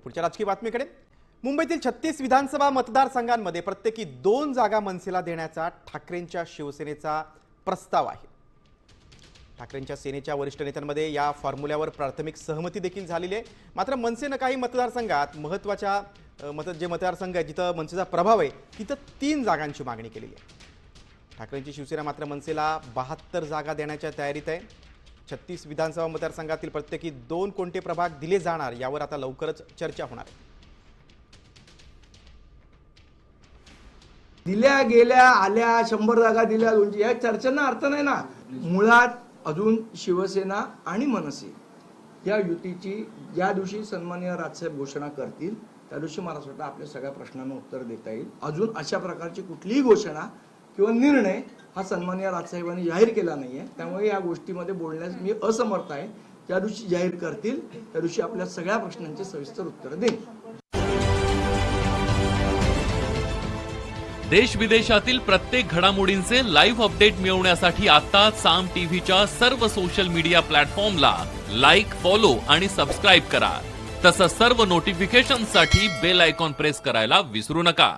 पुढच्या राजकीय बातमीकडे. मुंबईतील छत्तीस विधानसभा मतदारसंघांमध्ये प्रत्येकी दोन जागा मनसेला देण्याचा ठाकरेंच्या शिवसेनेचा प्रस्ताव आहे. ठाकरेंच्या सेनेच्या वरिष्ठ नेत्यांमध्ये या फॉर्म्युल्यावर प्राथमिक सहमती देखील झालेली आहे. मात्र मनसेनं काही मतदारसंघात महत्त्वाच्या मत जे मतदारसंघ आहे जिथं मनसेचा प्रभाव आहे तिथं तीन जागांची मागणी केलेली आहे. ठाकरेंची शिवसेना मात्र मनसेला बहात्तर जागा देण्याच्या तयारीत आहे. छत्तीस विधानसभा मतदारसंघातील प्रत्येकी दोन कोणते प्रभाग दिले जाणार यावर आता लवकरच चर्चा होणार दिल्या गेल्या आल्या शंभर जागा दिल्या दोनशे. या चर्चांना अर्थ नाही ना. मुळात अजून शिवसेना आणि मनसे या युतीची ज्या दिवशी सन्माननीय राजसाहेब घोषणा करतील त्या दिवशी मला असं वाटतं आपल्या सगळ्या प्रश्नांना उत्तर देता येईल. अजून अशा प्रकारची कुठलीही घोषणा किंवा निर्णय हा सन्मान्य राजसाहेबांनी जाहीर केला नाहीये. त्यामुळे या गोष्टीमध्ये बोलण्यास मी असमर्थ आहे. ज्या दिवशी जाहीर करतील त्या दिवशी आपल्या सगळ्या प्रश्नांची सविस्तर उत्तरं देईल देश विदेशातील प्रत्येक घडामोडींचे लाईव्ह अपडेट मिळवण्यासाठी आता साम टीव्हीच्या सर्व सोशल मीडिया प्लॅटफॉर्मला लाईक फॉलो आणि सबस्क्राईब करा. तसंच सर्व नोटिफिकेशनसाठी बेल आयकॉन प्रेस करायला विसरू नका.